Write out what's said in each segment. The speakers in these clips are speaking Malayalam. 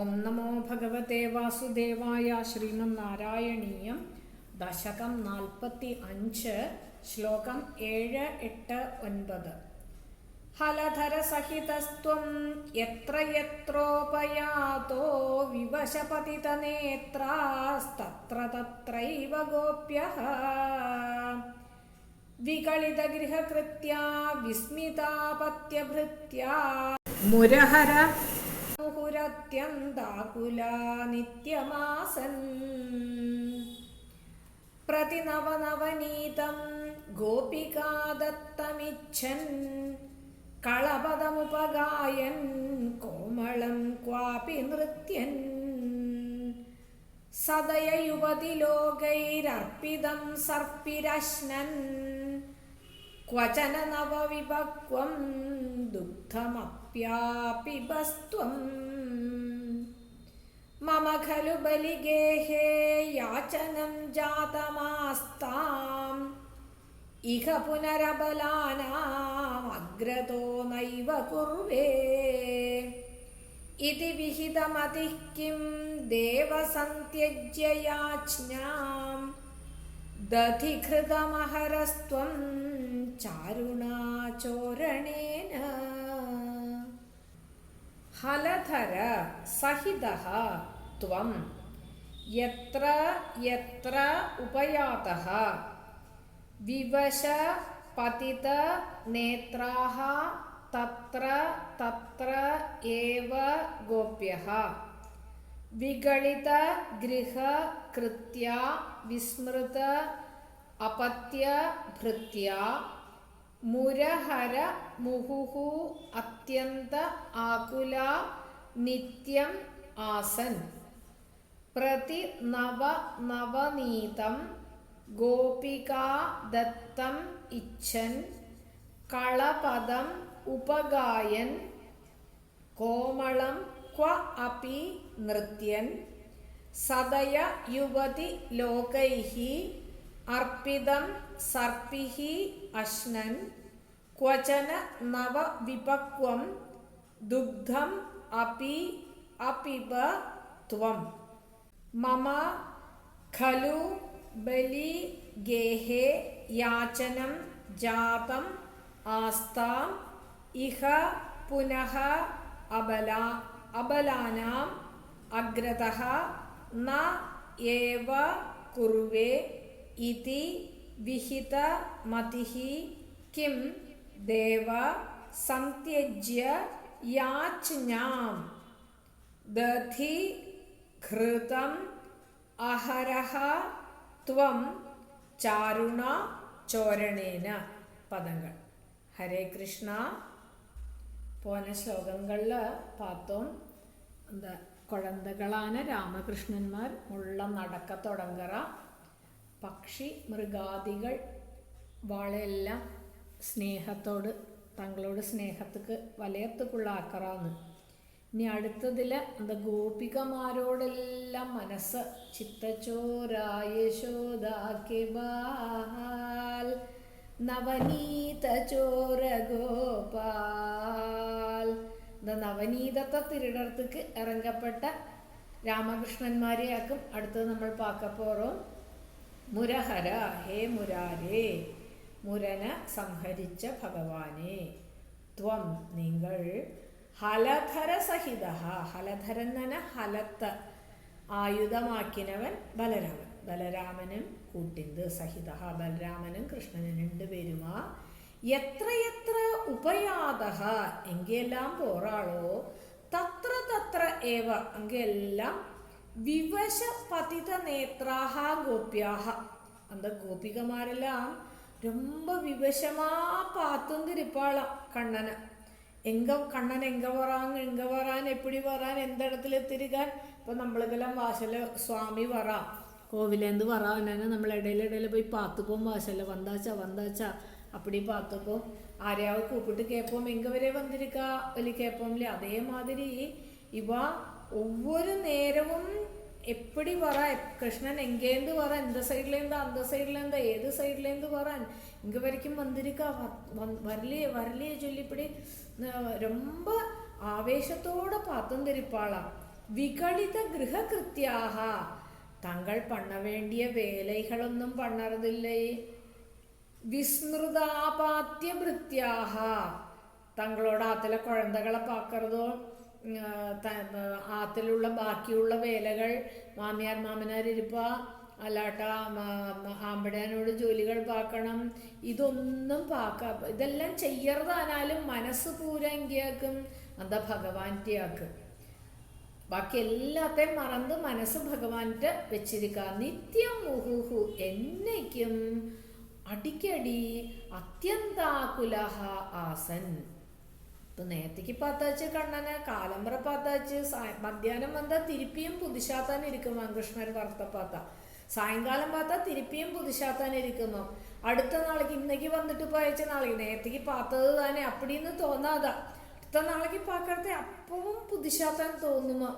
ഓം നമോ ഭഗവതേ വാസുദേവായ ശ്രീമന്നാരായണീയം ദശകം നാൽപ്പത്തി അഞ്ച് ശ്ലോകം ഏഴ് എട്ട് ഒൻപത്. ഹലധരസഹിതസ്ത്വം എത്ര യത്രോപയാതോ വിവശപതിതനേത്രാസ്തത്ര തത്രൈവ ഗോപ്യഃ. വികളിതഗൃഹകൃത്യാ വിസ്മിതാപത്യഭൃത്യാ. മുരഹര മുഹുരത്യന്താകുലാ നിത്യമാസൻ. പ്രതിനവനവനീതം ഗോപികാദത്തമിച്ഛൻ കളപദമുപഗായൻ കോമളം ക്വാപി നൃത്യൻ സദയയുവതിലോകൈരർപ്പിതം സർപ്പിരശ്നൻ ക്വചന നവവിഭക്വം ദുഗ്ധമപ്യാപിബസ്ത്വം മമ खलु बलिगेहे യാചനം ജാതമാസ്താം. इह पुनरबलानामग्रतो നൈവ കുർവേ इति विहितमतिः കിം देवसन्त्यज्य യാജ്ഞാം ദധിഘൃതമഹരസ്ത്വം ചാരുണാചോരണേന ഹലധര സഹിത ത്വം. യത്ര യത്ര ഉപയാത വിവശ പതിത നേത്രാഹ തത്ര തത്ര ഏവ ഗോപ്യഃ വിഗളിത ഗൃഹ കൃത്യ വിസ്മൃത അപത്യ ഭൃത്യ മുരഹര മുഹുഹു അത്യന്ത ആകുല നിത്യം ആസൻ. പ്രതി നവ നവനീതം ഗോപികാ ദത്തം ഇച്ഛൻ. കളപദം ഉപഗായൻ. കോമളം ക്വ അപി നൃത്യൻ. സദയ യുവതി ലോകൈ അർപ്പിതം സർപ്പിഃ അശ്നൻ ക്വചന നവവിപക്വം ദുഗ്ധം അപി അപിബ ത്വം. മമ ഖലു ബലി ഗേഹേ യാചനം ജാതം ആസ്താം ഇഹ പുനഃ അബല അബലാനാം അഗ്രതഃ ന ഏവ കുറുവേ ഇതി വിഹിത മതിഹി കിം ദേവ സംത്യജ്യ യാച്ഞാം ദധി ഘൃതം അഹരഹ ത്വം ചാരുണ ചോരണേന പദങ്ങൾ. ഹരേ കൃഷ്ണ. പോന ശ്ലോകങ്ങളിൽ പാത്തോം എന്താ കുഴന്തകളാണ് രാമകൃഷ്ണന്മാർ ഉള്ള നടക്ക തുടങ്ങറ. പക്ഷി മൃഗാദികൾ വളയെല്ലാം സ്നേഹത്തോട് തങ്ങളോട് സ്നേഹത്തേക്ക് വലയത്തുക്കുള്ള ആക്കറാന്ന്. ഇനി അടുത്തതിൽ എന്താ ഗോപികമാരോടെല്ലാം മനസ്സ് ചിത്തച്ചോരായശോദാക്കി ബാൽ നവനീത ചോര ഗോപാൽ ഇത് നവനീതത്തെ തിരിടത്തേക്ക് ഇറങ്ങപ്പെട്ട രാമകൃഷ്ണന്മാരെയാക്കും അടുത്തത് നമ്മൾ പാക്കപ്പോറും. മുരഹര ഹേ മുരാരേ മുരന സംഹരിച്ച ഭഗവാനെ. ത്വം നിങ്ങൾ ഹലധര സഹിത ഹലധരൻ എന്ന ഹലത്ത് ആയുധമാക്കിനവൻ ബലരാമൻ. ബലരാമനും കൂട്ടിന്ത് സഹിത ബലരാമനും കൃഷ്ണനും രണ്ടുപേരുമാ. എത്ര എത്ര ഉപയാത എങ്കെല്ലാം പോറാളോ തത്ര തത്ര ഏവ എങ്കെല്ലാം വിവശ പതിത നേത്രാഹ ഗോപ്യാഹ അന്ത ഗോപികമാരെല്ലാം രൊമ്പ വിവശമാ പാത്തുന്തിരിപ്പാള കണ്ണന്. എങ്ക കണ്ണൻ എങ്ക പറാൻ എങ്ക പറാൻ എപ്പിടി പറാൻ എന്തിടത്തിൽ എത്തിരിക്കാൻ? ഇപ്പൊ നമ്മളിതെല്ലാം വാശല സ്വാമി പറ കോവിലെന്ത് പറഞ്ഞ നമ്മൾ ഇടയിലിടയിൽ പോയി പാത്തുപോം വാശല. വന്താച്ച വന്താച്ച അപ്പടി പാത്തുപോം ആരെയാവും കൂപ്പിട്ട് കേപ്പോം എങ്ക വരെ വന്നിരിക്ക? വലിയ കേപ്പോം അതേമാതിരി ഇവ ஒவ்வொரு நேரமும் எப்படி வரா கிருஷ்ணன் எங்கேருந்து வரா இந்த சைட்லேருந்து அந்த சைட்லேருந்து ஏது சைட்லேருந்து வரான் இங்கே வரைக்கும் வந்திருக்கா வரலையே வரலையே சொல்லி இப்படி ரொம்ப ஆவேசத்தோட பார்த்தும் திருப்பாளாம் വികളിത ഗൃഹകൃത്യാഹ തങ്ങൾ പണ്ണ വേണ്ടിയ വേലൈകളൊന്നും പണ്ണറതില്ലേ വിസ്മൃതാപാത്യ ഭൃത്യാഹ തങ്ങളോട് ആത്തിലെ കുഴന്തകളെ പാക്കറതോ ആത്തിലുള്ള ബാക്കിയുള്ള വേലകൾ മാമിയാർ മാമനാരിരിപ്പ അല്ലാട്ട ആമ്പിടാനോട് ജോലികൾ പാക്കണം ഇതൊന്നും പാക്ക ഇതെല്ലാം ചെയ്യറതാനാലും മനസ്സ് പൂരങ്കിയാക്കും അതാ ഭഗവാന്റെയാക്ക് ബാക്കി എല്ലാത്തെയും മറന്ന് മനസ്സ് ഭഗവാന്റെ വെച്ചിരിക്കുക നിത്യം മുഹുഹു എന്നേക്കും അടിക്കടി അത്യന്താകുലഹ ആസൻ. ഇപ്പൊ നേരത്തേക്ക് പാത്താച്ച് കണ്ണന് കാലമ്പറ പാത്താച്ച് മധ്യാഹ്നം വന്നാ തിരുപ്പിയും പുതുശാത്താൻ ഇരിക്കുമോ വറുത്ത പാത്ത സായങ്കാലം പാത്ത തിരുപ്പിയും പുതുശാത്താൻ ഇരിക്കുന്നു. അടുത്ത നാളേക്ക് ഇന്നേക്ക് വന്നിട്ട് പോയച്ച നാളേക്ക് നേരത്തേക്ക് പാത്തത് തന്നെ അപ്പടിന്ന് തോന്നാതാ അടുത്ത നാളേക്ക് പാക്കത്തെ അപ്പവും പുതുശാത്താൻ തോന്നുമോ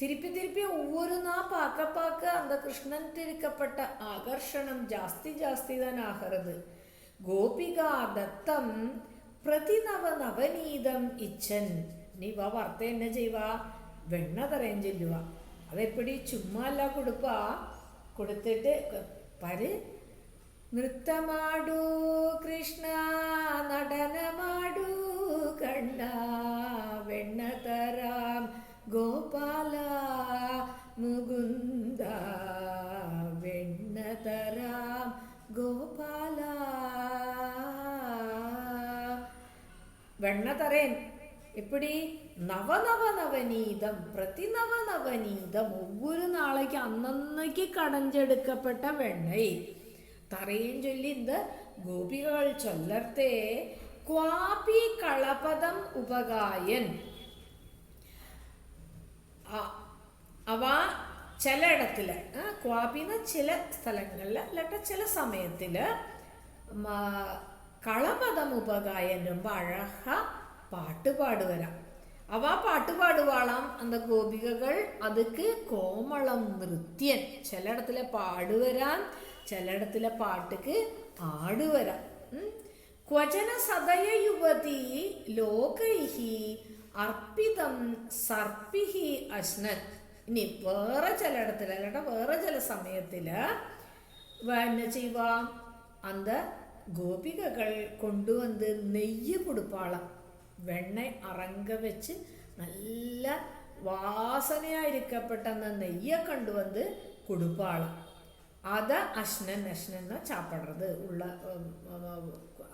തിരുപ്പി തിരുപ്പി ഒവ്വൊരു നാ പാക്ക പാക്ക അന്ത കൃഷ്ണൻ തിരിക്കപ്പെട്ട ആകർഷണം ജാസ്തി ജാസ്തി തന്നെ ആഹറത്. ഗോപിക ദത്തം പ്രതിനവ നവനീതം ഇച്ഛൻ. നീ വാ വർത്ത എന്നെ ചെയ്യുക വെണ്ണ തറയും ചെല്ലുക അതെപ്പടി? ചുമ്മാ അല്ല കൊടുപ്പ. കൊടുത്തിട്ട് പര്. നൃത്തമാടൂ കൃഷ്ണ. നടനമാടൂ കണ്ണ. വെണ്ണ തരാം ഗോപാല. മുകുന്ദ വെണ്ണ തരേൻ. എപ്പടി? നവനവ നവനീതം പ്രതിനവ നവനീതം ഒവ്വൊരു നാളേക്ക് അന്നന്നേക്ക് കടഞ്ചെടുക്കപ്പെട്ട വെണ്ണൈ തറയും ചൊല്ലി ഇത് ഗോപികൾ ചൊല്ലർത്തേ. ക്വാപി കളപദം ഉപകായൻ. അവ ചിലയിടത്തിൽ ക്വാപിന്ന് ചില സ്ഥലങ്ങളിൽ അല്ലാട്ട ചില സമയത്തിൽ കളപദം ഉപകായനും അഴഹ പാടുവരാം. അവ പാട്ട് പാടുവാളാം അന്ത ഗോപികകൾ. അതുക്ക് കോമളം നൃത്യൻ. ചിലയിടത്തിലെ പാടുവരാൻ ചിലയിടത്തിലെ പാട്ടുക്ക് ആടുവരാം ക്വചന സദയ യുവതി ലോകൈഹി അർപ്പിതം സർപ്പിഹി അശ്നൻ ഇനി വേറെ ചിലയിടത്തിൽ അല്ലാണ്ട് വേറെ ചില എന്നെ ഗോപികകൾ കൊണ്ടുവന്ന് നെയ്യ് കൊടുപ്പാളം വെണ്ണ അറങ്ക വെച്ച് നല്ല വാസനയായിരിക്കപ്പെട്ട നെയ്യ കണ്ടുവന്ന് കൊടുപ്പാളം. അത് അശ്നൻ അശ്നൻ ചാപ്പിടുறது ഉള്ള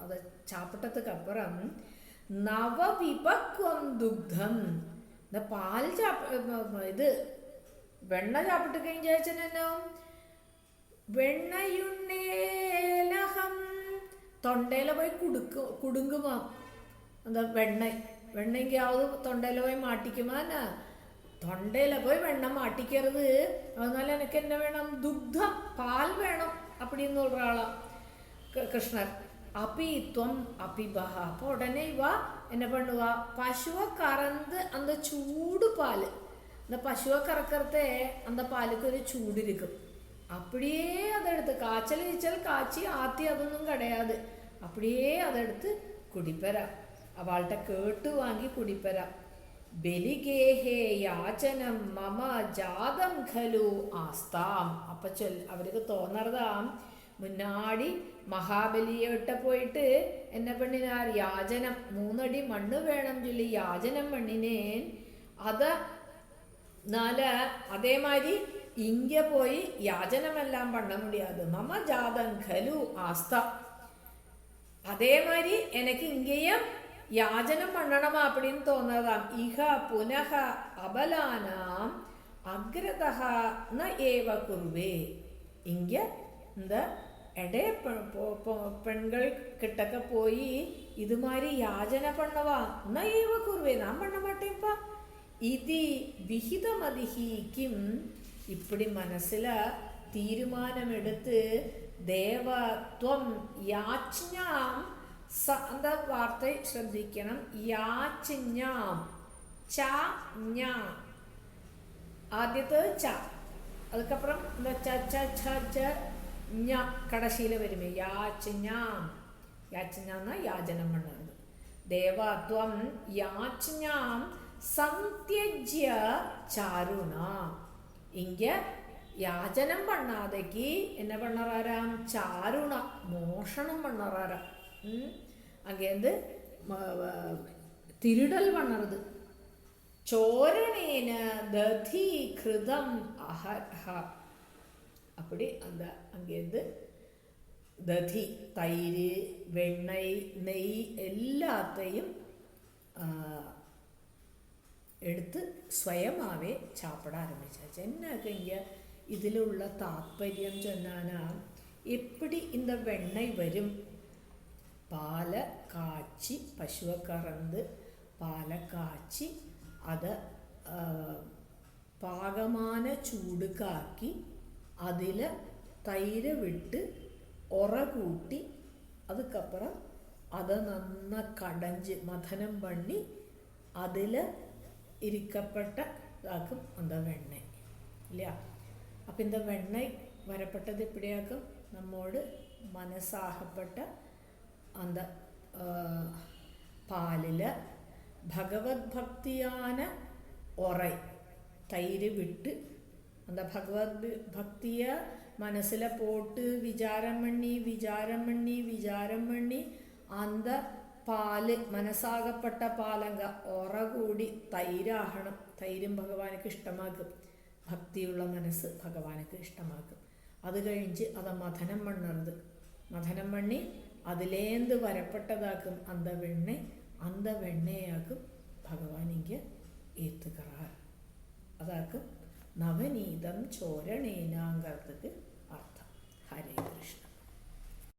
അത് ചാപ്പിട്ടതുക്കപ്പുറം നവവിപക്വം ദുഗ്ധം. പാൽ ചാപ്പ ഇത് വെണ്ണ ചാപ്പിട്ട് കഴിഞ്ഞാൽ വെണ്ണയുണ്ണേലഹം തൊണ്ടയില പോയി കുടുക്ക് കുടുങ്ങുമാ എന്താ വെണ്ണ വെണ്ണയ്ക്ക് ആവത് തൊണ്ടയില പോയി മാട്ടിക്കുമാ എന്നാ തൊണ്ടയില പോയി വെണ്ണ മാട്ടിക്കരുത് എന്നാലും എനിക്ക് എന്നെ വേണം ദുഗ്ധം പാൽ വേണം അപ്പടി എന്ന് ഒരാളാ കൃഷ്ണർ അപിത്വം അപിബഹ അപ്പൊ ഉടനെ ഇവ എന്നെ പണ്ണുക പശുവ കറന്ത് എന്താ ചൂട് പാൽ. എന്താ പശുവെ കറക്കറത്തെ എന്താ പാലക്കൊരു ചൂടിരിക്കും. அப்படியே അതെടുത്ത്. காய்ச்சல் ஈச்சல் காய்ச்சி ஆத்தி அതൊന്നും கிடையாது அப்படியே அதெடுத்து குடிப்பெற அவள்கிட்ட கேட்டு வாங்கி குடிப்பெற ബലിഗേഹേ യാചനം മമ ജാതം ഖലു ആസ്താം. അവർക്ക് തോന്നറതാം മുന്നാടി മഹാബലിയോട്ട പോയിട്ട് എന്നെ പെണ്ണിനാർ യാചനം മൂന്നടി മണ്ണ് വേണം ചൊല്ലി യാചനം പെണ്ണിനേൻ. അത് നാല് അതേമാതിരി ഇങ്ക പോയി യാചനമെല്ലാം പണ്ട മുടിയാതെ. മമ ജാതം ഖലു ആസ്ഥ. അതേമാതിരി എനിക്ക് ഇങ്കയും യാചനം പണ്ണണം അപ്പടിന്ന് തോന്നതാം. ഇഹ പുനഃ അബലാനാം അഗ്രത കുറുവേ. കുർവേ ഇങ്ക എന്താ? എടേ പെൺകൾ കിട്ടൊക്കെ പോയി ഇതുമാതിരി യാചന പണ്ണവാ ന ഏവ കുർവേ നാം പണ്ണ മാട്ടേപ്പാ ഇതി വിഹിതമതിഹിക്കും കിം ഇപ്പടി മനസ്സില തീരുമാനമെടുത്ത് ദേവത്വം യാജ്ഞാം സ എന്താ വാർത്ത ശ്രദ്ധിക്കണം? യാജ്ഞാം. ച ഞാ. ച. അതുക്കപ്പുറം എന്താ ച ച ച ഞ കടശീല വരുമേ. യാജ്ഞാം. യാജ്ഞ എന്ന യാചനം പണ്ടത് ദേവത്വം യാജ്ഞാം സംത്യജ്യ ചാരുണാം. இங்க யாச்சனம் பண்ணாதைக்கு என்ன பண்ணறாராம் சாருண மோஷணம் பண்ணறாராம் ம்? அங்கேருந்து ம- வ- திருடல் பண்ணுறது சோரணேன ததி கிருதம் அஹர்ஹ அப்படி அந்த அங்கேருந்து ததி தயிர் வெண்ணெய் நெய் எல்லாத்தையும் എടുത്ത് സ്വയമാവേ ചാപ്പിട ആരംഭിച്ചാச்சு എന്നാക്കെങ്കിൽ ഇതിലുള്ള താല്പര്യം ചെന്നാണ് എപ്പടി ഇന്ന വെണ്ണൈ വരും? പാല കാച്ചി പശുവെ കറന്ന് പാല കാച്ചി അത് പാകമാന ചൂടുകാക്കി അതിൽ തൈര് വിട്ട് ഉറ കൂട്ടി അതുക്കപ്പുറം അത് നന്ന കടഞ്ച് മഥനം പണി അതിൽ ഇരിക്കപ്പെട്ട ആക്കും എന്താ വെണ്ണ ഇല്ല? അപ്പം എന്താ വെണ്ണ വരപ്പെട്ടത് എപ്പിടെയാക്കും? നമ്മോട് മനസ്സാഹപ്പെട്ട അന്ത പാലിൽ ഭഗവത് ഭക്തിയാന ഒറ തൈര് വിട്ട് എന്താ ഭഗവത് ഭക്തിയ മനസ്സിലെ പോട്ട് വിചാരം മണ്ണി വിചാരം മണ്ണി വിചാരം മണ്ണി അന്ത പാൽ മനസ്സാകപ്പെട്ട പാലങ്ക ഉറ കൂടി തൈരാകണം തൈരും ഭഗവാനക്ക് ഇഷ്ടമാക്കും. ഭക്തിയുള്ള മനസ്സ് ഭഗവാനക്ക് ഇഷ്ടമാക്കും. അത് കഴിഞ്ഞ് അത് മഥനം പണ്ണറുത് മഥനം മണ്ണി അതിലേന്ത് വരപ്പെട്ടതാക്കും അന്ത വെണ്ണ അന്ത വെണ്ണയാക്കും ഭഗവാനിക്ക് ഏത്തുകറാർ. അതാക്കും നവനീതം ചോരണേനാങ്കർത്തക്ക് അർത്ഥം. ഹരേ കൃഷ്ണ.